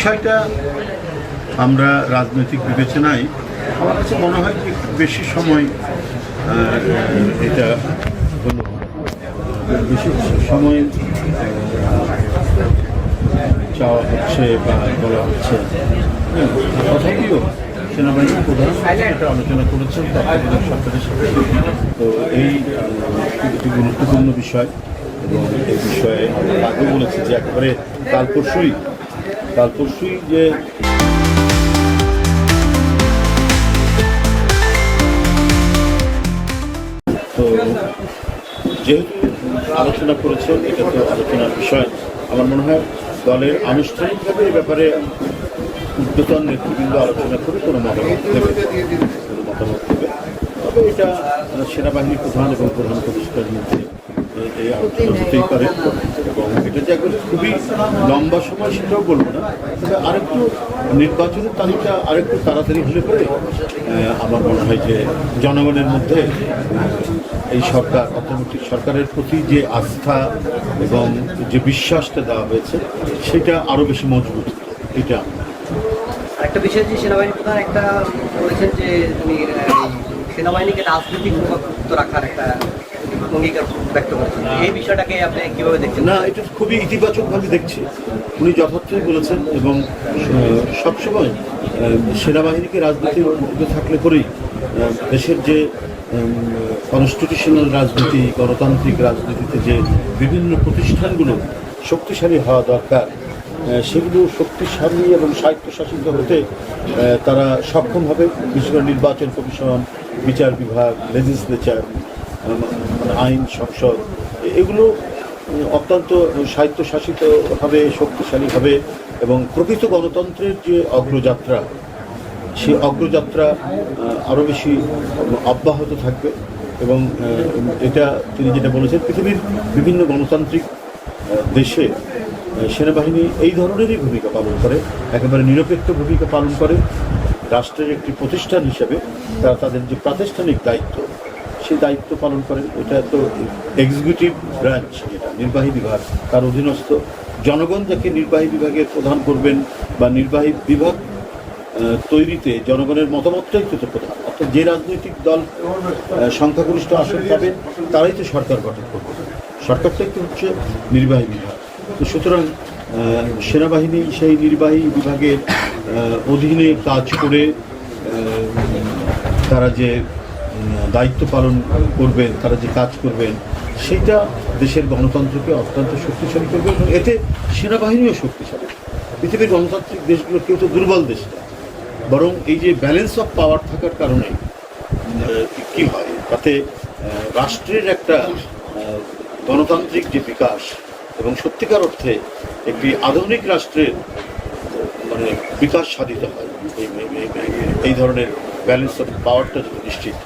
বিষয়টা আমরা রাজনৈতিক বিবেচনায় আমার কাছে মনে হয় যে বেশি সময় এটা হলো। বেশি সময় চাওয়া হচ্ছে বা বলা হচ্ছে। তথাপিও সেনাবাহিনী প্রধান এটা আলোচনা করেছেন তত্ত্বাবধায়ক সরকারের সাথে। তো এই একটি গুরুত্বপূর্ণ বিষয় এবং এই বিষয়ে আমরা আগে বলেছি যে একেবারে কাল পরশুই কাল পরশুই যে তো যেহেতু আলোচনা করেছেন এটা তো আলোচনার বিষয়। আমার মনে হয় দলের আনুষ্ঠানিকভাবে এই ব্যাপারে উদ্যতন নেতৃবৃন্দ আলোচনা করে কোনো মতামত দেবে কোনো মতামত দেবে। তবে এটা আহ, সেনাবাহিনীর প্রধান এবং প্রধান উপদেষ্টার মধ্যে এই আলোচনা হতেই পারে। এবং এটা যে একবারে খুবই লম্বা সময় সেটাও বলব না। তবে আরেকটু নির্বাচনের তালিকা আরেকটু তাড়াতাড়ি হলে পরে আমার মনে হয় যে জনগণের মধ্যে এই সরকার, অর্থনৈতিক সরকারের প্রতি যে আস্থা এবং যে বিশ্বাসটা দেওয়া হয়েছে, সেটা আরও বেশি মজবুত। এটা। একটা বিষয় যে সেনাবাহিনী প্রধান একটা বলেছেন যে তিনি সেনাবাহিনীকে রাজনৈতিক রাখার একটা না, এটা খুবই ইতিবাচকভাবে দেখছি। উনি যথার্থই বলেছেন এবং সবসময় সেনাবাহিনীকে রাজনীতির মধ্যে থাকলে পরেই দেশের যে কনস্টিটিউশনাল রাজনীতি, গণতান্ত্রিক রাজনীতিতে যে বিভিন্ন প্রতিষ্ঠানগুলো শক্তিশালী হওয়া দরকার সেগুলো শক্তিশালী এবং স্বায়ত্তশাসিত হতে তারা সক্ষম হবে। বিশেষ করে নির্বাচন কমিশন, বিচার বিভাগ লেজিসলেচার আইন, সংসদ, এগুলো অত্যন্ত স্বায়ত্তশাসিত শক্তিশালীভাবে এবং প্রকৃত গণতন্ত্রের যে অগ্রযাত্রা সেই অগ্রযাত্রা আরও বেশি অব্যাহত থাকবে এবং এটা তিনি যেটা বলেছেন, পৃথিবীর বিভিন্ন গণতান্ত্রিক দেশে সেনাবাহিনী এই ধরনেরই ভূমিকা পালন করে, একেবারে নিরপেক্ষ ভূমিকা পালন করে, রাষ্ট্রের একটি প্রতিষ্ঠান হিসেবে, তারা তাদের যে প্রাতিষ্ঠানিক দায়িত্ব সেই দায়িত্ব পালন করেন এটা তো এক্সিকিউটিভ ব্রাঞ্চ যেটা নির্বাহী বিভাগ। তার অধীনস্থ জনগণ যাকে নির্বাহী বিভাগের প্রধান করবেন বা নির্বাহী বিভাগ তৈরিতে জনগণের মতামতটাই তো প্রধান। অর্থাৎ যে রাজনৈতিক দল সংখ্যাগরিষ্ঠ আসন পাবেন তারাই তো সরকার গঠন করবে। সরকারটাই তো হচ্ছে নির্বাহী বিভাগ। তো সুতরাং সেনাবাহিনী সেই নির্বাহী বিভাগের অধীনে কাজ করে তারা যে দায়িত্ব পালন করবেন, তারা যে কাজ করবেন সেটা দেশের গণতন্ত্রকে অত্যন্ত শক্তিশালী করবে এবং এতে সেনাবাহিনীও শক্তিশালী। পৃথিবীর গণতান্ত্রিক দেশগুলো কেউ তো দুর্বল দেশ বরং এই যে ব্যালেন্স অফ পাওয়ার থাকার কারণে কি হয়? তাতে রাষ্ট্রের একটা গণতান্ত্রিক যে বিকাশ এবং সত্যিকার অর্থে একটি আধুনিক রাষ্ট্রের মানে বিকাশ সাধিত হয়। এই ধরনের ব্যালেন্স অফ পাওয়ারটা যদি নিশ্চিত।